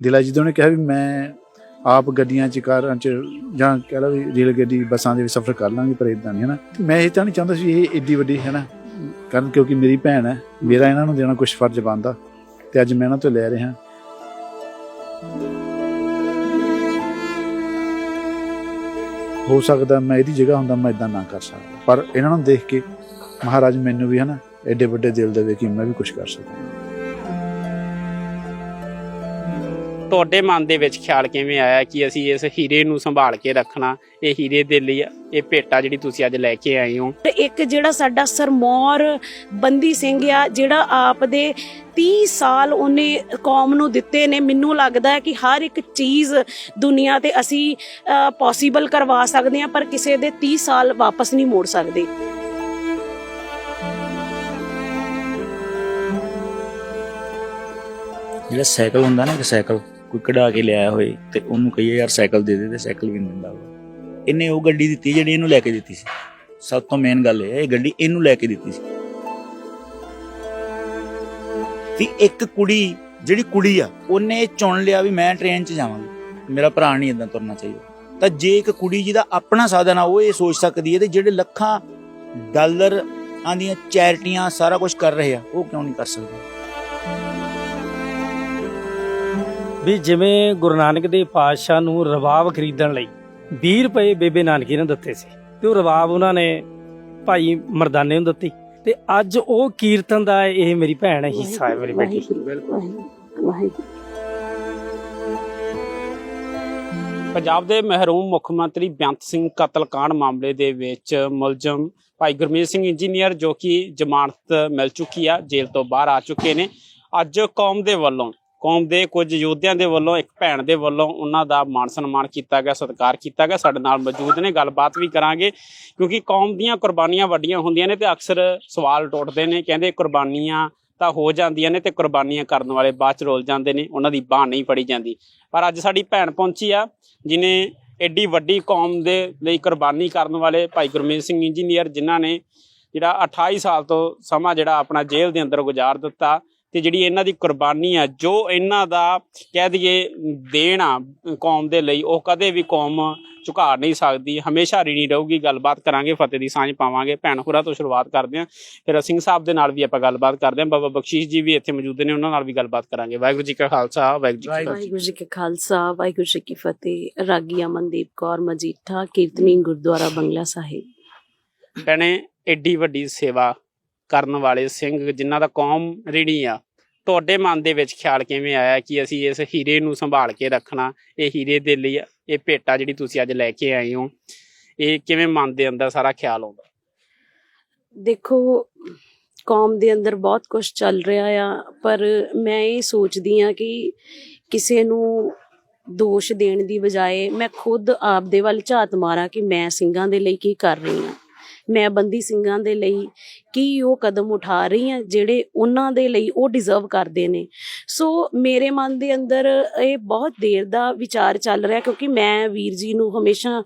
ਦਿਲਾ ਜੀ ਨੇ ਕਿਹਾ ਵੀ ਮੈਂ ਆਪ ਗੱਡੀਆਂ ਚ, ਕਾਰਾਂ ਚ ਜਾਂ ਕਹਿ ਲਾ ਵੀ ਰੇਲ ਗੱਡੀ, ਬੱਸਾਂ ਦੇ ਵਿੱਚ ਸਫ਼ਰ ਕਰ ਲਾਂਗੇ, ਪਰ ਇਦਾਂ ਨਹੀਂ ਹੈ ਮੈਂ ਇਹ ਤਾਂ ਨਹੀਂ ਚਾਹੁੰਦਾ ਸੀ ਇਹ ਏਡੀ ਵੱਡੀ ਹੈ ਕਰਨ ਕਿਉਂਕਿ ਮੇਰੀ ਭੈਣ ਹੈ, ਮੇਰਾ ਇਹਨਾਂ ਨੂੰ ਦੇਣਾ ਕੁਝ ਫਰਜ਼ ਬਣਦਾ ਤੇ ਅੱਜ ਮੈਂ ਇਹਨਾਂ ਤੋਂ ਲੈ ਰਿਹਾ। ਹੋ ਸਕਦਾ ਮੈਂ ਇਹਦੀ ਜਗ੍ਹਾ ਹੁੰਦਾ, ਮੈਂ ਇਦਾਂ ਨਾ ਕਰ ਸਕਦਾ, ਪਰ ਇਹਨਾਂ ਨੂੰ ਦੇਖ ਕੇ ਮਹਾਰਾਜ ਮੈਨੂੰ ਵੀ ਹੈ ਨਾ ਐਡੇ ਵੱਡੇ ਦਿਲ ਦੇਵੇ ਕਿ ਮੈਂ ਵੀ ਕੁਝ ਕਰ ਸਕਾਂ ਤੁਹਾਡੇ ਮਨ ਦੇ ਵਿੱਚ ਖਿਆਲ ਕਿਵੇਂ ਆਇਆ ਕਿ ਅਸੀਂ ਇਸ ਹੀਰੇ ਨੂੰ ਸੰਭਾਲ ਕੇ ਰੱਖਣਾ ਇਹ ਹੀਰੇ ਦੇ ਲਈ ਇਹ ਭੇਟਾ ਜਿਹੜੀ ਤੁਸੀਂ ਅੱਜ ਲੈ ਕੇ ਆਏ ਹੋ? ਤੇ ਇੱਕ ਜਿਹੜਾ ਸਾਡਾ ਸਰਮੌਰ ਬੰਦੀ ਸਿੰਘ ਆ ਜਿਹੜਾ ਆਪ ਦੇ 30 ਸਾਲ ਉਹਨੇ ਕੌਮ ਨੂੰ ਦਿੱਤੇ ਨੇ ਮੈਨੂੰ ਲੱਗਦਾ ਹੈ ਕਿ ਹਰ ਇੱਕ ਚੀਜ਼ ਦੁਨੀਆ ਤੇ ਅਸੀਂ ਪੋਸੀਬਲ ਕਰਵਾ ਸਕਦੇ ਹਾਂ ਪਰ ਕਿਸੇ ਦੇ 30 ਸਾਲ ਵਾਪਸ ਨਹੀਂ ਮੋੜ ਸਕਦੇ। ਜਿਹੜਾ ਸਾਈਕਲ ਹੁੰਦਾ ਨਾ ਇੱਕ ਸਾਈਕਲ ਕੋਈ ਕਢਾ ਕੇ ਲਿਆਇਆ ਹੋਏ ਤੇ ਉਹਨੂੰ ਕਹੀਏ, ਯਾਰ ਸਾਈਕਲ ਦੇ ਦੇ ਤੇ ਸਾਈਕਲ ਵੀ ਨਹੀਂ ਦਿੰਦਾ ਉਹ ਇਹਨੇ ਉਹ ਗੱਡੀ ਦਿੱਤੀ ਜਿਹੜੀ ਇਹਨੂੰ ਲੈ ਕੇ ਦਿੱਤੀ ਸੀ। ਸਭ ਤੋਂ ਮੇਨ ਗੱਲ ਇਹ ਹੈ ਇਹ ਗੱਡੀ ਇਹਨੂੰ ਲੈ ਕੇ ਦਿੱਤੀ ਸੀ। ਤੇ ਇੱਕ ਕੁੜੀ, ਜਿਹੜੀ ਕੁੜੀ ਆ, ਉਹਨੇ ਇਹ ਚੁਣ ਲਿਆ ਵੀ ਮੈਂ ਟ੍ਰੇਨ 'ਚ ਜਾਵਾਂਗੀ। ਮੇਰਾ ਭਰਾ ਨਹੀਂ ਇਦਾਂ ਤੁਰਨਾ ਚਾਹੀਦਾ। ਤਾਂ ਜੇ ਇੱਕ ਕੁੜੀ ਜਿਹਦਾ ਆਪਣਾ ਸਾਧਨ ਆ, ਉਹ ਇਹ ਸੋਚ ਸਕਦੀ ਹੈ ਤੇ ਜਿਹੜੇ ਲੱਖਾਂ ਡਾਲਰ ਆਂਦੀਆਂ ਚੈਰਿਟੀਆਂ ਸਾਰਾ ਕੁਝ ਕਰ ਰਹੇ ਆ, ਉਹ ਕਿਉਂ ਨਹੀਂ ਕਰ ਸਕਦੇ? ਵੀ ਜਿਵੇਂ ਗੁਰੂ ਨਾਨਕ ਦੇਵ ਪਾਤਸ਼ਾਹ ਨੂੰ ਰਬਾਬ ਖਰੀਦਣ ਲਈ 20 ਰੁਪਏ ਬੇਬੇ ਨਾਨਕੀ ਨੇ ਦਿੱਤੇ ਸੀ ਤੇ ਉਹ ਰਬਾਬ ਉਹਨਾਂ ਨੇ ਭਾਈ ਮਰਦਾਨੇ ਨੂੰ ਦਿੱਤੀ ਤੇ ਅੱਜ ਉਹ ਕੀਰਤਨ ਦਾ ਇਹ ਮੇਰੀ ਭੈਣ ਹੈ ਹਿੱਸਾ ਹੈ ਮੇਰੀ ਬੇਟੀ। ਪੰਜਾਬ ਦੇ ਮਹਿਰੂਮ ਮੁੱਖ ਮੰਤਰੀ ਬੇਅੰਤ ਸਿੰਘ ਕਤਲकांड ਮਾਮਲੇ ਦੇ ਵਿੱਚ ਮੁਲਜ਼ਮ ਭਾਈ ਗੁਰਮੀਤ ਸਿੰਘ ਇੰਜੀਨੀਅਰ ਜੋ ਕਿ ਜ਼ਮਾਨਤ ਮਿਲ ਚੁੱਕੀ ਆ ਜੇਲ੍ਹ ਤੋਂ ਬਾਹਰ ਆ ਚੁੱਕੇ ਨੇ। ਅੱਜ ਕੌਮ ਦੇ ਵੱਲੋਂ ਕੌਮ ਦੇ ਕੁਝ ਯੋਧਿਆਂ ਦੇ ਵੱਲੋਂ, ਇੱਕ ਭੈਣ ਦੇ ਵੱਲੋਂ ਉਹਨਾਂ ਦਾ ਮਾਣ ਸਨਮਾਨ ਕੀਤਾ ਗਿਆ, ਸਤਿਕਾਰ ਕੀਤਾ ਗਿਆ। ਸਾਡੇ ਨਾਲ ਮੌਜੂਦ ਨੇ, ਗੱਲਬਾਤ ਵੀ ਕਰਾਂਗੇ। ਕਿਉਂਕਿ ਕੌਮ ਦੀਆਂ ਕੁਰਬਾਨੀਆਂ ਵੱਡੀਆਂ ਹੁੰਦੀਆਂ ਨੇ ਤੇ ਅਕਸਰ ਸਵਾਲ ਟੁੱਟਦੇ ਨੇ, ਕਹਿੰਦੇ ਕੁਰਬਾਨੀਆਂ ਤਾਂ ਹੋ ਜਾਂਦੀਆਂ ਨੇ ਤੇ ਕੁਰਬਾਨੀਆਂ ਕਰਨ ਵਾਲੇ ਬਾਅਦ ਚ ਰੋਲ ਜਾਂਦੇ ਨੇ, ਉਹਨਾਂ ਦੀ ਬਾਹ ਨਹੀਂ ਫੜੀ ਜਾਂਦੀ। ਪਰ ਅੱਜ ਸਾਡੀ ਭੈਣ ਪਹੁੰਚੀ ਆ, ਜਿਨੇ ਐਡੀ ਵੱਡੀ ਕੌਮ ਦੇ ਲਈ ਕੁਰਬਾਨੀ ਕਰਨ ਵਾਲੇ ਭਾਈ ਗੁਰਮੀਤ ਸਿੰਘ ਇੰਜੀਨੀਅਰ, ਜਿਨ੍ਹਾਂ ਨੇ ਜਿਹੜਾ 28 ਸਾਲ ਤੋਂ ਸਮਾਂ ਜਿਹੜਾ ਆਪਣਾ ਜੇਲ੍ਹ ਦੇ ਅੰਦਰ ਗੁਜ਼ਾਰ ਦਿੱਤਾ ਤੇ ਜਿਹੜੀ ਇਹਨਾਂ ਦੀ ਕੁਰਬਾਨੀ ਆ ਜੋ ਇਹਨਾਂ ਦਾ ਕਹਿ ਦਈਏ ਦੇਣ ਆ ਕੌਮ ਦੇ ਲਈ ਉਹ ਕਦੇ ਵੀ ਕੌਮ ਝੁਕਾ ਨਹੀਂ ਸਕਦੀ। ਹਮੇਸ਼ਾ ਰਿਣੀ ਰਹੂਗੀ ਗੱਲਬਾਤ ਕਰਾਂਗੇ ਫਤਿਹ ਦੀ ਸਾਂਝ ਪਾਵਾਂਗੇ। ਭੈਣ ਹੋਰਾਂ ਤੋਂ ਸ਼ੁਰੂਆਤ ਕਰਦੇ ਹਾਂ। ਫਿਰ ਸਿੰਘ ਸਾਹਿਬ ਦੇ ਨਾਲ ਵੀ ਆਪਾਂ ਗੱਲਬਾਤ ਕਰਦੇ ਹਾਂ। ਬਾਬਾ ਬਖਸ਼ੀਸ਼ ਜੀ ਵੀ ਇੱਥੇ ਮੌਜੂਦ ਨੇ ਉਹਨਾਂ ਨਾਲ ਵੀ ਗੱਲਬਾਤ ਕਰਾਂਗੇ। ਵਾਹਿਗੁਰੂ ਜੀ ਕਾ ਖਾਲਸਾ ਵਾਹਿਗੁਰੂ ਜੀ ਕੀ ਖਾਲਸਾ ਵਾਹਿਗੁਰੂ ਜੀ ਕੀ ਫਤਿਹ। ਰਾਗੀ ਅਮਨਦੀਪ ਕੌਰ ਮਜੀਠਾ ਕੀਰਤਨੀ ਗੁਰਦੁਆਰਾ ਬੰਗਲਾ ਸਾਹਿਬ। ਭੈਣੇ ਐਡੀ ਵੱਡੀ ਸੇਵਾ ਕਰਨ ਵਾਲੇ ਸਿੰਘ ਜਿਨ੍ਹਾਂ ਦਾ ਕੌਮ ਰਿਣੀ ਆ। ਤੁਹਾਡੇ ਮਨ ਦੇ ਵਿੱਚ ਖਿਆਲ ਕਿਵੇਂ ਆਇਆ ਕਿ ਅਸੀਂ ਇਸ ਹੀਰੇ ਨੂੰ ਸੰਭਾਲ ਕੇ ਰੱਖਣਾ? ਇਹ ਹੀਰੇ ਦੇ ਲਈ ਇਹ ਭੇਟਾ ਜਿਹੜੀ ਤੁਸੀਂ ਅੱਜ ਲੈ ਕੇ ਆਏ ਹੋ, ਇਹ ਕਿਵੇਂ ਮਨ ਦੇ ਅੰਦਰ ਸਾਰਾ ਖਿਆਲ ਆਉਂਦਾ? ਦੇਖੋ, ਕੌਮ ਦੇ ਅੰਦਰ ਬਹੁਤ ਕੁਝ ਚੱਲ ਰਿਹਾ ਆ, ਪਰ ਮੈਂ ਇਹ ਸੋਚਦੀ ਆ ਕਿ ਕਿਸੇ ਨੂੰ ਦੋਸ਼ ਦੇਣ ਦੀ ਬਜਾਏ ਮੈਂ ਖੁਦ ਆਪ ਦੇ ਵੱਲ ਝਾਤ ਮਾਰਾਂ ਕਿ ਮੈਂ ਸਿੰਘਾਂ ਦੇ ਲਈ ਕੀ ਕਰ ਰਹੀ ਹਾਂ। ਮੈਂ ਬੰਦੀ ਸਿੰਘਾਂ ਦੇ ਲਈ ਕੀ ਉਹ ਕਦਮ ਉਠਾ ਰਹੀ ਹਾਂ, ਜਿਹੜੇ ਉਹਨਾਂ ਦੇ ਲਈ ਉਹ ਡਿਜ਼ਰਵ ਕਰਦੇ ਨੇ। ਸੋ ਮੇਰੇ ਮਨ ਦੇ ਅੰਦਰ ਇਹ ਬਹੁਤ ਦੇਰ ਦਾ ਵਿਚਾਰ ਚੱਲ ਰਿਹਾ, ਕਿਉਂਕਿ ਮੈਂ ਵੀਰ ਜੀ ਨੂੰ ਹਮੇਸ਼ਾ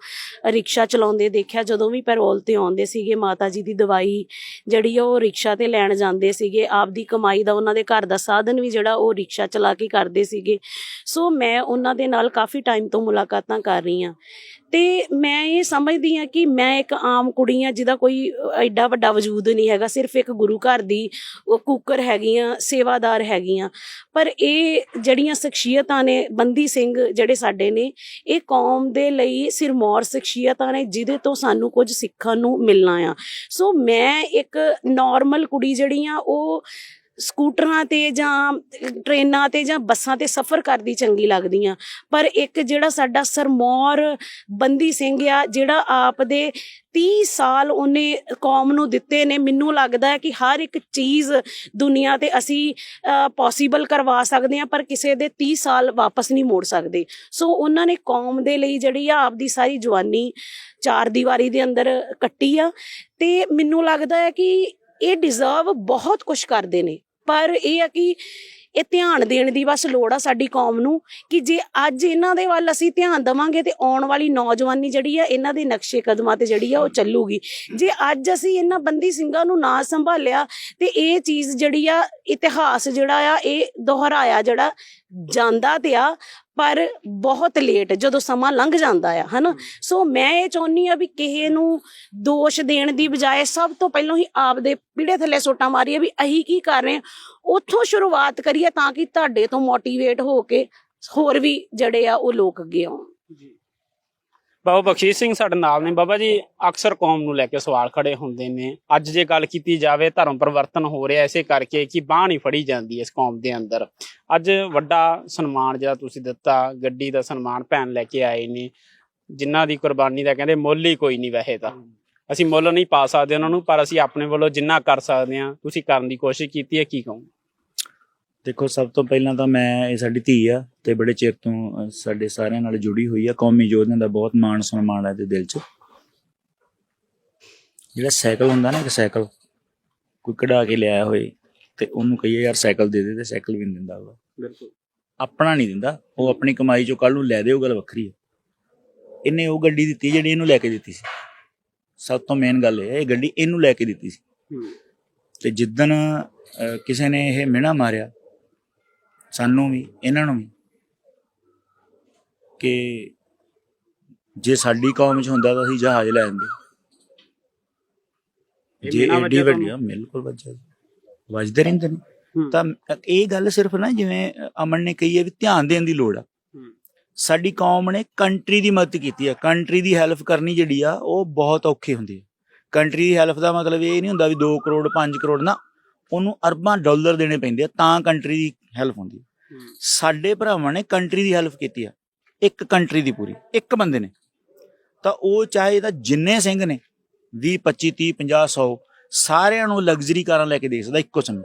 ਰਿਕਸ਼ਾ ਚਲਾਉਂਦੇ ਦੇਖਿਆ, ਜਦੋਂ ਵੀ ਪੈਰੋਲ ਤੇ ਆਉਂਦੇ ਸੀਗੇ, ਮਾਤਾ ਜੀ ਦੀ ਦਵਾਈ ਜਿਹੜੀ ਆ ਉਹ ਰਿਕਸ਼ਾ ਤੇ ਲੈਣ ਜਾਂਦੇ ਸੀਗੇ। ਆਪਦੀ ਕਮਾਈ ਦਾ ਉਹਨਾਂ ਦੇ ਘਰ ਦਾ ਸਾਧਨ ਵੀ ਜਿਹੜਾ ਉਹ ਰਿਕਸ਼ਾ ਚਲਾ ਕੇ ਕਰਦੇ ਸੀਗੇ। ਸੋ ਮੈਂ ਉਹਨਾਂ ਦੇ ਨਾਲ ਕਾਫੀ ਟਾਈਮ ਤੋਂ ਮੁਲਾਕਾਤਾਂ ਕਰ ਰਹੀ ਹਾਂ। ਤੇ ਮੈਂ ਇਹ ਸਮਝਦੀ ਹਾਂ ਕਿ ਮੈਂ ਇੱਕ ਆਮ ਕੁੜੀ ਹਾਂ, ਜਿਹਦਾ ਕੋਈ ਐਡਾ ਵੱਡਾ ਵਜੂਦ ਨਹੀਂ ਹੈ ਹੈਗਾ, ਸਿਰਫ ਇੱਕ ਗੁਰੂ ਘਰ ਦੀ ਉਹ ਕੁੱਕਰ ਹੈਗੀਆਂ, ਸੇਵਾਦਾਰ ਹੈਗੀਆਂ। ਪਰ ਇਹ ਜਿਹੜੀਆਂ ਸ਼ਖਸੀਅਤਾਂ ਨੇ, ਬੰਦੀ ਸਿੰਘ ਜਿਹੜੇ ਸਾਡੇ ਨੇ, ਇਹ ਕੌਮ ਦੇ ਲਈ ਸਿਰਮੌਰ ਸ਼ਖਸੀਅਤਾਂ ਨੇ, ਜਿਹਦੇ ਤੋਂ ਸਾਨੂੰ ਕੁਝ ਸਿੱਖਣ ਨੂੰ ਮਿਲਣਾ ਆ। ਸੋ ਮੈਂ ਇੱਕ ਨਾਰਮਲ ਕੁੜੀ ਜਿਹੜੀ ਆ, ਉਹ ਸਕੂਟਰਾਂ ਤੇ ਜਾਂ ਟ੍ਰੇਨਾਂ ਤੇ ਜਾਂ ਬੱਸਾਂ ਤੇ ਸਫ਼ਰ ਕਰਦੀ ਚੰਗੀ ਲੱਗਦੀ ਆ ਪਰ ਇੱਕ ਜਿਹੜਾ ਸਾਡਾ ਸਰਮੌਰ ਬੰਦੀ ਸਿੰਘ ਆ, ਜਿਹੜਾ ਆਪ ਦੇ 30 ਸਾਲ ਉਹਨੇ ਕੌਮ ਨੂੰ ਦਿੱਤੇ ਨੇ, ਮੈਨੂੰ ਲੱਗਦਾ ਹੈ ਕਿ ਹਰ ਇੱਕ ਚੀਜ਼ ਦੁਨੀਆ ਤੇ ਅਸੀਂ ਪੋਸੀਬਲ ਕਰਵਾ ਸਕਦੇ ਹਾਂ, ਪਰ ਕਿਸੇ ਦੇ 30 ਸਾਲ ਵਾਪਸ ਨਹੀਂ ਮੋੜ ਸਕਦੇ। ਸੋ ਉਹਨਾਂ ਨੇ ਕੌਮ ਦੇ ਲਈ ਜਿਹੜੀ ਆ ਆਪਦੀ ਸਾਰੀ ਜਵਾਨੀ ਚਾਰ ਦੀਵਾਰੀ ਦੇ ਅੰਦਰ ਕੱਟੀ ਆ। ਤੇ ਮੈਨੂੰ ਲੱਗਦਾ ਹੈ ਕਿ ਇਹ ਡਿਜ਼ਰਵ ਬਹੁਤ ਕੁਝ ਕਰਦੇ ਨੇ। ਪਰ ਇਹ ਆ ਕਿ ਇਹ ਧਿਆਨ ਦੇਣ ਦੀ ਬਸ ਲੋੜ ਆ ਸਾਡੀ ਕੌਮ ਨੂੰ ਕਿ ਜੇ ਅੱਜ ਇਹਨਾਂ ਦੇ ਵੱਲ ਅਸੀਂ ਧਿਆਨ ਦਵਾਂਗੇ ਤੇ ਆਉਣ ਵਾਲੀ ਨੌਜਵਾਨੀ ਜਿਹੜੀ ਆ, ਇਹਨਾਂ ਦੇ ਨਕਸ਼ੇ ਕਦਮਾਂ ਤੇ ਜਿਹੜੀ ਆ, ਉਹ ਚੱਲੂਗੀ। ਜੇ ਅੱਜ ਅਸੀਂ ਇਹਨਾਂ ਬੰਦੀ ਸਿੰਘਾਂ ਨੂੰ ਨਾ ਸੰਭਾਲਿਆ ਤੇ ਇਹ ਚੀਜ਼ ਜਿਹੜੀ ਆ, ਇਤਿਹਾਸ ਜਿਹੜਾ ਆ, ਇਹ ਦੁਹਰਾਇਆ ਜਿਹੜਾ ਜਾਂਦਾ ਤੇ ਆ ਪਰ ਬਹੁਤ ਲੇਟ ਜਦੋਂ ਸਮਾਂ ਲੰਘ ਜਾਂਦਾ ਆ ਹਨਾ? ਸੋ ਮੈਂ ਇਹ ਚਾਹੁੰਨੀ ਆ ਵੀ ਕਿਸੇ ਨੂੰ ਦੋਸ਼ ਦੇਣ ਦੀ ਬਜਾਏ ਸਭ ਤੋਂ ਪਹਿਲਾਂ ਹੀ ਆਪ ਦੇ ਪੀੜੇ ਥੱਲੇ ਸੋਟਾਂ ਮਾਰੀਏ ਵੀ ਅਸੀਂ ਕੀ ਕਰ ਰਹੇ ਹਾਂ। ਉੱਥੋਂ ਸ਼ੁਰੂਆਤ ਕਰੀਏ ਤਾਂ ਕਿ ਤੁਹਾਡੇ ਤੋਂ ਮੋਟੀਵੇਟ ਹੋ ਕੇ ਹੋਰ ਵੀ ਜਿਹੜੇ ਆ ਉਹ ਲੋਕ ਅੱਗੇ ਆਉਣ। ਬਾਬਾ ਬਖਸ਼ੀਸ਼ ਸਿੰਘ ਸਾਡੇ ਨਾਲ ਨੇ। ਬਾਬਾ ਜੀ, ਅਕਸਰ ਕੌਮ ਨੂੰ ਲੈ ਕੇ ਸਵਾਲ ਖੜੇ ਹੁੰਦੇ ਨੇ। ਅੱਜ ਜੇ ਗੱਲ ਕੀਤੀ ਜਾਵੇ, ਧਰਮ ਪਰਿਵਰਤਨ ਹੋ ਰਿਹਾ ਐਸੇ ਕਰਕੇ ਕਿ ਬਾਹ ਨਹੀਂ ਫੜੀ ਜਾਂਦੀ ਇਸ ਕੌਮ ਦੇ ਅੰਦਰ। ਅੱਜ ਵੱਡਾ ਸਨਮਾਨ ਜਿਹੜਾ ਤੁਸੀਂ ਦਿੱਤਾ, ਗੱਡੀ ਦਾ ਸਨਮਾਨ ਭੈਣ ਲੈ ਕੇ ਆਏ ਨੇ। ਜਿਨ੍ਹਾਂ ਦੀ ਕੁਰਬਾਨੀ ਦਾ ਕਹਿੰਦੇ ਮੁੱਲ ਹੀ ਕੋਈ ਨਹੀਂ ਵੈਸੇ ਤਾਂ। ਅਸੀਂ ਮੁੱਲ ਨਹੀਂ ਪਾ ਸਕਦੇ ਉਹਨਾਂ ਨੂੰ, ਪਰ ਅਸੀਂ ਆਪਣੇ ਵੱਲੋਂ ਜਿੰਨਾ ਕਰ ਸਕਦੇ ਹਾਂ, ਤੁਸੀਂ ਕਰਨ ਦੀ ਕੋਸ਼ਿਸ਼ ਕੀਤੀ ਹੈ, ਕੀ ਕਹੂੰ ਦੇਖੋ ਸਭ ਤੋਂ ਪਹਿਲਾਂ ਤਾਂ ਮੈਂ ਇਹ ਸਾਡੀ ਧੀ ਆ ਤੇ ਬੜੇ ਚਿਰ ਤੋਂ ਸਾਡੇ ਸਾਰਿਆਂ ਨਾਲ ਜੁੜੀ ਹੋਈ ਆ। ਕੌਮੀ ਯੋਧਿਆਂ ਦਾ ਬਹੁਤ ਮਾਣ ਸਨਮਾਨ ਹੈ ਤੇ ਦਿਲ 'ਚ। ਜਿਹੜਾ ਸਾਈਕਲ ਹੁੰਦਾ ਨਾ ਇੱਕ ਸਾਈਕਲ ਕੋਈ ਕਢਾ ਕੇ ਲਿਆਇਆ ਹੋਏ ਤੇ ਉਹਨੂੰ ਕਹੀਏ ਯਾਰ ਸਾਈਕਲ ਦੇ ਦੇ ਤੇ ਸਾਈਕਲ ਵੀ ਨਹੀਂ ਦਿੰਦਾ ਉਹ ਬਿਲਕੁਲ। ਆਪਣਾ ਨਹੀਂ ਦਿੰਦਾ। ਉਹ ਆਪਣੀ ਕਮਾਈ ਚੋਂ ਕੱਲ ਨੂੰ ਲੈ ਦੇ ਉਹ ਗੱਲ ਵੱਖਰੀ ਹੈ ਇਹਨੇ ਉਹ ਗੱਡੀ ਦਿੱਤੀ ਜਿਹੜੀ ਇਹਨੂੰ ਲੈ ਕੇ ਦਿੱਤੀ ਸੀ। ਸਭ ਤੋਂ ਮੇਨ ਗੱਲ ਇਹ ਹੈ ਇਹ ਗੱਡੀ ਇਹਨੂੰ ਲੈ ਕੇ ਦਿੱਤੀ ਸੀ। ਤੇ ਅਹ, ਕਿਸੇ ਨੇ ਇਹ ਮਿਹਣਾ ਮਾਰਿਆ ਸਾਨੂੰ ਵੀ ਇਹਨਾਂ ਨੂੰ ਵੀ ਕਿ ਜੇ ਸਾਡੀ ਕੌਮ 'ਚ ਹੁੰਦਾ ਤਾਂ ਅਸੀਂ ਜਹਾਜ਼ ਲੈ ਆਂਦੇ। ਜੇ ਵੱਜਿਆ ਵੱਡੀ ਆ ਬਿਲਕੁਲ ਵੱਜਿਆ ਵੱਜਦੇ ਰਹਿੰਦੇ ਨੇ। ਤਾਂ ਇਹ ਗੱਲ ਸਿਰਫ ਨਾ ਜਿਵੇਂ ਅਮਨ ਨੇ ਕਹੀ ਹੈ ਵੀ ਧਿਆਨ ਦੇਣ ਦੀ ਲੋੜ ਆ। ਸਾਡੀ ਕੌਮ ਨੇ ਕੰਟਰੀ ਦੀ ਮਦਦ ਕੀਤੀ ਆ। ਕੰਟਰੀ ਦੀ ਹੈਲਪ ਕਰਨੀ ਜਿਹੜੀ ਆ ਉਹ ਬਹੁਤ ਔਖੀ ਹੁੰਦੀ ਹੈ ਕੰਟਰੀ ਦੀ ਹੈਲਪ ਦਾ ਮਤਲਬ ਇਹ ਨਹੀਂ ਹੁੰਦਾ ਵੀ 2 ਕਰੋੜ 5 ਕਰੋੜ ਨਾ ਉਹਨੂੰ ਅਰਬਾਂ ਡਾਲਰ ਦੇਣੇ ਪੈਂਦੇ ਆ ਤਾਂ ਕੰਟਰੀ ਦੀ ਹੈਲਪ ਹੁੰਦੀ ਹੈ। ਸਾਡੇ ਭਰਾਵਾਂ ਨੇ ਕੰਟਰੀ ਦੀ ਹੈਲਪ ਕੀਤੀ ਆ ਇੱਕ ਕੰਟਰੀ ਦੀ ਪੂਰੀ ਇੱਕ ਬੰਦੇ ਨੇ। ਤਾਂ ਉਹ ਚਾਹੇ ਤਾਂ ਜਿੰਨੇ ਸਿੰਘ ਨੇ 20 25 30 50 100 ਸਾਰਿਆਂ ਨੂੰ ਲਗਜ਼ਰੀ ਕਾਰਾਂ ਲੈ ਕੇ ਦੇ ਸਕਦਾ ਇੱਕੋ ਸਮੇਂ।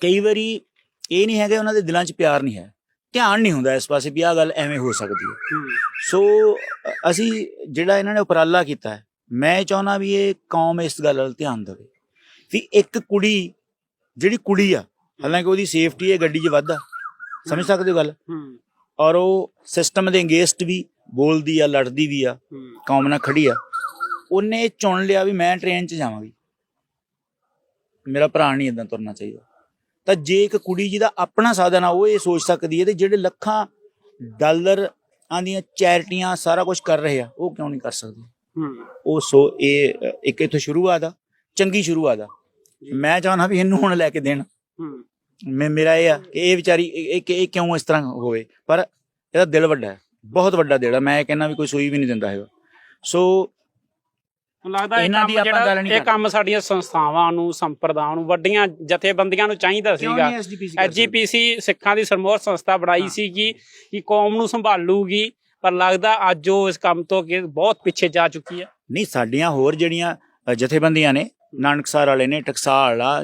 ਕਈ ਵਾਰੀ ਇਹ ਨਹੀਂ ਹੈਗਾ ਉਹਨਾਂ ਦੇ ਦਿਲਾਂ 'ਚ ਪਿਆਰ ਨਹੀਂ ਹੈ। ਧਿਆਨ ਨਹੀਂ ਹੁੰਦਾ ਇਸ ਪਾਸੇ ਵੀ ਆਹ ਗੱਲ ਐਵੇਂ ਹੋ ਸਕਦੀ ਹੈ। ਸੋ ਅਸੀਂ ਜਿਹੜਾ ਇਹਨਾਂ ਨੇ ਉਪਰਾਲਾ ਕੀਤਾ ਹੈ ਮੈਂ ਚਾਹੁੰਦਾ ਵੀ ਇਹ ਕੌਮ ਇਸ ਗੱਲ ਵੱਲ ਧਿਆਨ ਦੇਵੇ। ਵੀ ਇੱਕ ਕੁੜੀ ਜਿਹੜੀ ਕੁੜੀ ਆ ਹਾਲਾਂਕਿ ਉਹਦੀ ਸੇਫਟੀ ਇਹ ਗੱਡੀ 'ਚ ਵੱਧ ਆ ਸਮਝ ਸਕਦੇ ਹੋ ਗੱਲ? ਔਰ ਉਹ ਸਿਸਟਮ ਦੇ ਅਗੇਂਸਟ ਵੀ ਬੋਲਦੀ ਆ ਲੜਦੀ ਵੀ ਆ ਕੌਮ ਨਾਲ ਖੜੀ ਆ। ਉਹਨੇ ਚੁਣ ਲਿਆ ਵੀ ਮੈਂ ਟ੍ਰੇਨ 'ਚ ਜਾਵਾਂਗੀ। ਮੇਰਾ ਭਰਾ ਨਹੀਂ ਇਦਾਂ ਤੁਰਨਾ ਚਾਹੀਦਾ। ਤਾਂ ਜੇ ਇੱਕ ਕੁੜੀ ਜਿਹਦਾ ਆਪਣਾ ਸਾਧਨ ਆ ਉਹ ਇਹ ਸੋਚ ਸਕਦੀ ਹੈ ਤੇ ਜਿਹੜੇ ਲੱਖਾਂ ਡਾਲਰ ਆਂਦੀਆਂ ਚੈਰਿਟੀਆਂ ਸਾਰਾ ਕੁਝ ਕਰ ਰਹੇ ਆ ਉਹ ਕਿਉਂ ਨਹੀਂ ਕਰ ਸਕਦੇ? ਉਹ ਸੋ ਇਹ ਇੱਕ ਇਥੋਂ ਸ਼ੁਰੂਆਤ ਆ। ਚੰਗੀ ਸ਼ੁਰੂਆਤ ਆ ਮੈਂ ਚਾਹਣਾ ਵੀ ਇਹਨੂੰ ਹੁਣ ਲੈ ਕੇ ਦੇਣ। ਮੈਂ ਮੇਰਾ ਇਹ ਆ ਕਿ ਇਹ ਵਿਚਾਰੀ ਇਹ ਇਹ- ਇਹ ਕਿਉਂ ਇਸ ਤਰ੍ਹਾਂ ਹੋਵੇ? ਪਰ ਇਹਦਾ ਦਿਲ ਵੱਡਾ ਹੈ। ਬਹੁਤ ਵੱਡਾ ਦਿਲ ਆ। ਮੈਂ ਕਹਿੰਦਾ ਵੀ ਕੋਈ ਸੂਈ ਵੀ ਨਹੀਂ ਦਿੰਦਾ ਹੈਗਾ। ਸੋ ਲੱਗਦਾ ਇਹ ਇਹਨਾਂ ਦੀ ਆਪਾਂ ਜਿਹੜਾ ਗੱਲ ਨਹੀਂ ਇਹ। ਕੰਮ ਸਾਡੀਆਂ ਸੰਸਥਾਵਾਂ ਨੂੰ ਸੰਪਰਦਾਵਾਂ ਨੂੰ ਵੱਡੀਆਂ ਜਥੇਬੰਦੀਆਂ ਨੂੰ ਚਾਹੀਦਾ ਸੀਗਾ। ਐਜੀਪੀਸੀ ਸਿੱਖਾਂ ਦੀ ਸਰਮੋਰ ਸੰਸਥਾ ਬਣਾਈ ਸੀ ਕਿ ਕਿ ਕੌਮ ਨੂੰ ਸੰਭਾਲੂਗੀ। ਪਰ ਲੱਗਦਾ ਅੱਜ ਉਹ ਇਸ ਕੰਮ ਤੋਂ ਬਹੁਤ ਪਿੱਛੇ ਜਾ ਚੁੱਕੀ ਹੈ। ਨਹੀਂ ਸਾਡੀਆਂ ਹੋਰ ਜਿਹੜੀਆਂ ਜਥੇਬੰਦੀਆਂ ਨੇ ਨਾਨਕਸਰ ਵਾਲੇ ਨੇ ਟਕਸਾਲ ਆ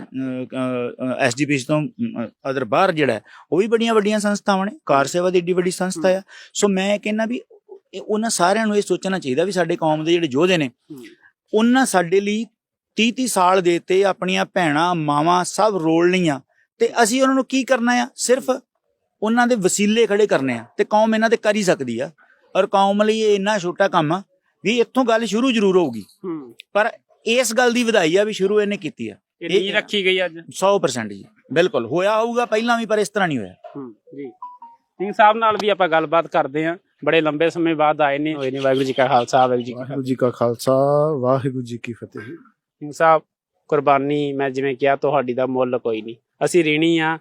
ਐਸਜੀਪੀਸੀ ਤੋਂ ਅਦਰ ਬਾਹਰ ਜਿਹੜਾ ਉਹ ਵੀ ਬੜੀਆਂ ਵੱਡੀਆਂ ਸੰਸਥਾਵਾਂ ਨੇ ਕਾਰ ਸੇਵਾ ਦੀ ਏਡੀ ਵੱਡੀ ਸੰਸਥਾ ਆ। ਸੋ ਮੈਂ ਕਹਿੰਦਾ ਵੀ ਉਹਨਾਂ ਸਾਰਿਆਂ ਨੂੰ ਇਹ ਸੋਚਣਾ ਚਾਹੀਦਾ ਵੀ ਸਾਡੇ ਕੌਮ ਦੇ ਜਿਹੜੇ ਯੋਧੇ ਨੇ ਉਹਨਾਂ ਸਾਡੇ ਲਈ 30 30 ਸਾਲ ਦੇਤੇ ਆਪਣੀਆਂ ਭੈਣਾਂ ਮਾਵਾਂ ਸਭ ਰੋਲ ਲਈਆਂ। ਤੇ ਅਸੀਂ ਉਹਨਾਂ ਨੂੰ ਕੀ ਕਰਨਾ ਆ? ਸਿਰਫ ਉਹਨਾਂ ਦੇ ਵਸੀਲੇ ਖੜੇ ਕਰਨੇ ਆ। ਤੇ ਕੌਮ ਇਹਨਾਂ ਤੇ ਕਰ ਹੀ ਸਕਦੀ ਆ। ਔਰ ਕੌਮ ਲਈ ਇਹ ਇੰਨਾ ਛੋਟਾ ਕੰਮ ਆ ਵੀ ਇੱਥੋਂ ਗੱਲ ਸ਼ੁਰੂ ਜ਼ਰੂਰ ਹੋਊਗੀ। ਪਰ ਇਸ ਗੱਲ ਦੀ ਵਧਾਈ ਆ ਵੀ ਸ਼ੁਰੂ ਇਹਨੇ ਕੀਤੀ ਆ। ਇਹ ਨਹੀਂ ਰੱਖੀ ਗਈ ਅੱਜ। 100% ਜੀ। ਬਿਲਕੁਲ ਹੋਇਆ ਹੋਊਗਾ ਪਹਿਲਾਂ ਵੀ ਪਰ ਇਸ ਤਰ੍ਹਾਂ ਨਹੀਂ ਹੋਇਆ। ਜੀ। ਸਿੰਘ ਸਾਹਿਬ ਨਾਲ ਵੀ ਆਪਾਂ ਗੱਲਬਾਤ ਕਰਦੇ ਹਾਂ। ਬੜੇ ਲੰਬੇ ਸਮੇਂ ਬਾਅਦ ਆਏ ਨੇ। ਹੋਏ ਨੇ ਵਾਹਿਗੁਰੂ ਜੀ ਕਾ ਖਾਲਸਾ ਵਾਹਿਗੁਰੂ ਜੀ ਕੀ ਫਤਿਹ ਵਾਹਿਗੁਰੂ ਜੀ ਕਾ ਖਾਲਸਾ ਵਾਹਿਗੁਰੂ ਜੀ ਕੀ ਫਤਿਹ। ਸਿੰਘ ਸਾਹਿਬ ਕੁਰਬਾਨੀ ਮੈਂ ਜਿਵੇਂ ਕਿਹਾ ਤੁਹਾਡੀ ਦਾ ਮੁੱਲ ਕੋਈ ਨਹੀਂ। ਅਸੀਂ ਰੀਣੀ ਆ।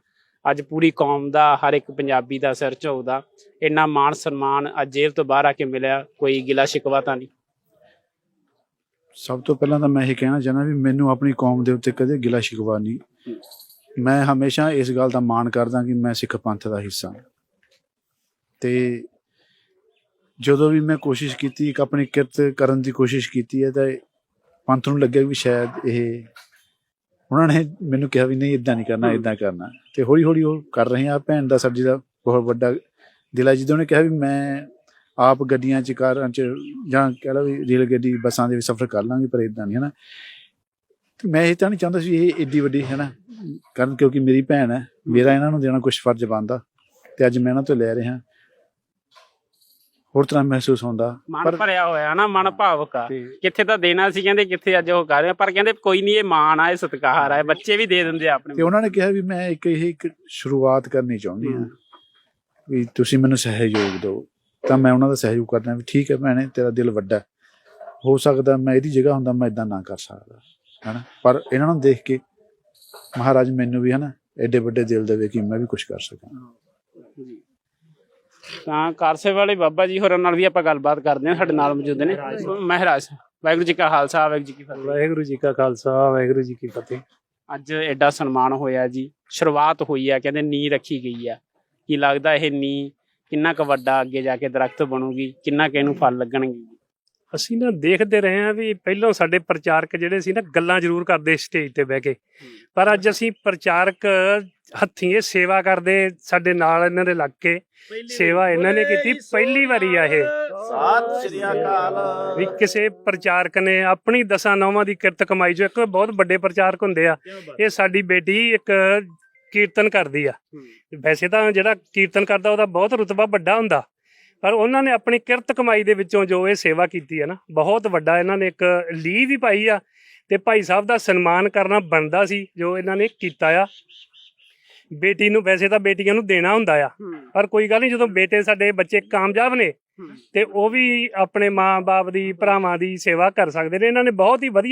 ਅੱਜ ਪੂਰੀ ਕੌਮ ਦਾ ਹਰ ਇੱਕ ਪੰਜਾਬੀ ਦਾ ਸਿਰ ਝੁਕਦਾ। ਇੰਨਾ ਮਾਣ ਸਨਮਾਨ ਅੱਜ ਜੇਲ੍ਹ ਤੋਂ ਬਾਹਰ ਆ ਕੇ ਮਿਲਿਆ। ਕੋਈ ਗਿਲਾ ਸ਼ਿਕਵਾ ਤਾਂ ਨਹੀਂ। ਸਭ ਤੋਂ ਪਹਿਲਾਂ ਤਾਂ ਮੈਂ ਇਹ ਕਹਿਣਾ ਚਾਹੁੰਦਾ ਵੀ ਮੈਨੂੰ ਆਪਣੀ ਕੌਮ ਦੇ ਉੱਤੇ ਕਦੇ ਗਿਲਾ ਸ਼ਿਕਵਾ ਨਹੀਂ। ਮੈਂ ਹਮੇਸ਼ਾ ਇਸ ਗੱਲ ਦਾ ਮਾਣ ਕਰਦਾ ਕਿ ਮੈਂ ਸਿੱਖ ਪੰਥ ਦਾ ਹਿੱਸਾ ਹਾਂ। ਤੇ ਜਦੋਂ ਵੀ ਮੈਂ ਕੋਸ਼ਿਸ਼ ਕੀਤੀ ਇੱਕ ਆਪਣੀ ਕਿਰਤ ਕਰਨ ਦੀ ਕੋਸ਼ਿਸ਼ ਕੀਤੀ ਹੈ ਤਾਂ ਪੰਥ ਨੂੰ ਲੱਗਿਆ ਵੀ ਸ਼ਾਇਦ ਇਹ ਉਹਨਾਂ ਨੇ ਮੈਨੂੰ ਕਿਹਾ ਵੀ ਨਹੀਂ ਇਦਾਂ ਨਹੀਂ ਕਰਨਾ ਇਦਾਂ ਕਰਨਾ। ਤੇ ਹੌਲੀ ਹੌਲੀ ਉਹ ਕਰ ਰਹੇ ਆ ਭੈਣ ਦਾ ਸਾਡੀ ਦਾ ਬਹੁਤ ਵੱਡਾ ਦਿਲ ਜਦੋਂ ਉਹਨੇ ਕਿਹਾ ਵੀ ਮੈਂ ਆਪ ਗੱਡੀਆਂ 'ਚ ਕਾਰਾਂ 'ਚ ਜਾਂ ਕਹਿ ਲਓ ਵੀ ਰੇਲ ਗੱਡੀ ਬੱਸਾਂ ਦੇ ਵਿੱਚ ਸਫ਼ਰ ਕਰ ਲਾਂਗੇ ਪਰ ਇਦਾਂ ਨਹੀਂ ਹੈ ਨਾ ਤੇ ਮੈਂ ਇਹ ਤਾਂ ਨਹੀਂ ਚਾਹੁੰਦਾ ਸੀ ਇਹ ਏਡੀ ਵੱਡੀ ਹੈ ਨਾ ਕਰਨ ਕਿਉਂਕਿ ਮੇਰੀ ਭੈਣ ਹੈ ਮੇਰਾ ਇਹਨਾਂ ਨੂੰ ਦੇਣਾ ਕੁਝ ਫਰਜ਼ ਬਣਦਾ ਤੇ ਅੱਜ ਮੈਂ ਇਹਨਾਂ ਤੋਂ ਲੈ ਰਿਹਾ। ਹੋਰ ਤਰ੍ਹਾਂ ਮਹਿਸੂਸ ਹੁੰਦਾ ਮਨ ਭਰਿਆ ਹੋਇਆ ਨਾ ਮਨ ਭਾਵੁਕ ਆ। ਕਿੱਥੇ ਤਾਂ ਦੇਣਾ ਸੀ ਕਹਿੰਦੇ ਕਿੱਥੇ ਅੱਜ ਉਹ ਕਰ ਰਹੇ ਆ, ਪਰ ਕਹਿੰਦੇ ਕੋਈ ਨਹੀਂ ਇਹ ਮਾਣ ਆ ਇਹ ਸਤਿਕਾਰ ਆ ਬੱਚੇ ਵੀ ਦੇ ਦਿੰਦੇ ਆ ਆਪਣੇ ਤੇ ਉਹਨਾਂ ਨੇ ਕਿਹਾ ਵੀ ਮੈਂ ਇੱਕ ਇਹ ਇੱਕ ਸ਼ੁਰੂਆਤ ਕਰਨੀ ਚਾਹੁੰਦੀ ਹਾਂ। ਵੀ ਤੁਸੀਂ ਮੈਨੂੰ ਸਹਿਯੋਗ ਦਿਓ। ਤਾਂ ਮੈਂ ਉਹਨਾਂ ਦਾ ਸਹਿਯੋਗ ਕਰਨਾ ਵੀ ਠੀਕ ਹੈ ਭੈਣੇ ਤੇਰਾ ਦਿਲ ਵੱਡਾ ਹੈ। ਹੋ ਸਕਦਾ ਮੈਂ ਇਹਦੀ ਜਗ੍ਹਾ ਹੁੰਦਾ ਮੈਂ ਇਦਾਂ ਨਾ ਕਰ ਸਕਦਾ ਹਨਾ? ਪਰ ਇਹਨਾਂ ਨੂੰ ਦੇਖ ਕੇ ਮਹਾਰਾਜ ਮੈਨੂੰ ਵੀ ਹਨਾ ਐਡੇ ਵੱਡੇ ਦਿਲ ਦੇਵੇ ਕਿ ਮੈਂ ਵੀ ਕੁਝ ਕਰ ਸਕਾਂ। ਤਾਂ ਕਾਰਸੇ ਵਾਲੇ ਬਾਬਾ ਜੀ ਹੋਰਾਂ ਨਾਲ ਵੀ ਆਪਾਂ ਗੱਲਬਾਤ ਕਰਦੇ ਹਾਂ ਸਾਡੇ ਨਾਲ ਮੌਜੂਦ ਨੇ। ਮਹਾਰਾਜ ਵਾਹਿਗੁਰੂ ਜੀ ਕਾ ਖਾਲਸਾ ਵਾਹਿਗੁਰੂ ਜੀ ਕੀ ਫਤਿਹ। ਵਾਹਿਗੁਰੂ ਜੀ ਕਾ ਖਾਲਸਾ ਵਾਹਿਗੁਰੂ ਜੀ ਕੀ ਫਤਿਹ। ਅੱਜ ਐਡਾ ਸਨਮਾਨ ਹੋਇਆ ਜੀ ਸ਼ੁਰੂਆਤ ਹੋਈ ਆ ਕਹਿੰਦੇ ਨੀ ਰੱਖੀ ਗਈ ਆ। ਕੀ ਲੱਗਦਾ ਇਹ ਨੀ ਕਿੰਨਾ ਕੁ ਵੱਡਾ ਅੱਗੇ ਜਾ ਕੇ ਦਰਖਤ ਬਣੂਗੀ ਕਿੰਨਾ ਕੁ ਇਹਨੂੰ ਫਲ ਲੱਗਣਗੇ? ਅਸੀਂ ਨਾ ਦੇਖਦੇ ਰਹੇ ਹਾਂ ਵੀ ਪਹਿਲਾਂ ਸਾਡੇ ਪ੍ਰਚਾਰਕ ਜਿਹੜੇ ਸੀ ਨਾ ਗੱਲਾਂ ਜ਼ਰੂਰ ਕਰਦੇ ਸਟੇਜ ਤੇ ਬਹਿ ਕੇ। ਪਰ ਅੱਜ ਅਸੀਂ ਪ੍ਰਚਾਰਕ ਹੱਥੀਂ ਇਹ ਸੇਵਾ ਕਰਦੇ ਸਾਡੇ ਨਾਲ ਇਹਨਾਂ ਦੇ ਲੱਗ ਕੇ। ਸੇਵਾ ਇਹਨਾਂ ਨੇ ਕੀਤੀ ਪਹਿਲੀ ਵਾਰੀ ਆ ਇਹ। ਸਤਿ ਸ੍ਰੀ ਅਕਾਲ। ਵੀ ਕਿਸੇ ਪ੍ਰਚਾਰਕ ਨੇ ਆਪਣੀ ਦਸਾਂ ਨੌਵਾਂ ਦੀ ਕਿਰਤ ਕਮਾਈ ਜੋ ਇੱਕ ਬਹੁਤ ਵੱਡੇ ਪ੍ਰਚਾਰਕ ਹੁੰਦੇ ਆ। ਇਹ ਸਾਡੀ ਬੇਟੀ ਇੱਕ ਕੀਰਤਨ ਕਰਦੀ ਆ। ਵੈਸੇ ਤਾਂ ਜਿਹੜਾ ਕੀਰਤਨ ਕਰਦਾ ਉਹਦਾ ਬਹੁਤ ਰੁਤਬਾ ਵੱਡਾ ਹੁੰਦਾ। ਪਰ ਉਹਨਾਂ ਨੇ ਆਪਣੀ ਕਿਰਤ ਕਮਾਈ ਦੇ ਵਿੱਚੋਂ ਜੋ ਇਹ ਸੇਵਾ ਕੀਤੀ ਹੈ ਨਾ ਬਹੁਤ ਵੱਡਾ ਇਹਨਾਂ ਨੇ ਇੱਕ ਲੀਹ ਵੀ ਪਾਈ ਆ ਤੇ ਭਾਈ ਸਾਹਿਬ ਦਾ ਸਨਮਾਨ ਕਰਨਾ ਬਣਦਾ ਸੀ ਜੋ ਇਹਨਾਂ ਨੇ ਕੀਤਾ ਆ। ਬੇਟੀ ਨੂੰ ਵੈਸੇ ਤਾਂ ਬੇਟੀਆਂ ਨੂੰ ਦੇਣਾ ਹੁੰਦਾ ਆ। ਪਰ ਕੋਈ ਗੱਲ ਨਹੀਂ ਜਦੋਂ ਬੇਟੇ ਸਾਡੇ ਬੱਚੇ ਕਾਮਯਾਬ ਨੇ ਤੇ ਉਹ ਵੀ ਆਪਣੇ ਮਾਂ-ਬਾਪ ਦੀ ਭਰਾਵਾਂ ਦੀ ਸੇਵਾ ਕਰ ਸਕਦੇ ਨੇ। ਇਹਨਾਂ ਨੇ ਬਹੁਤ ਹੀ ਵਧੀਆ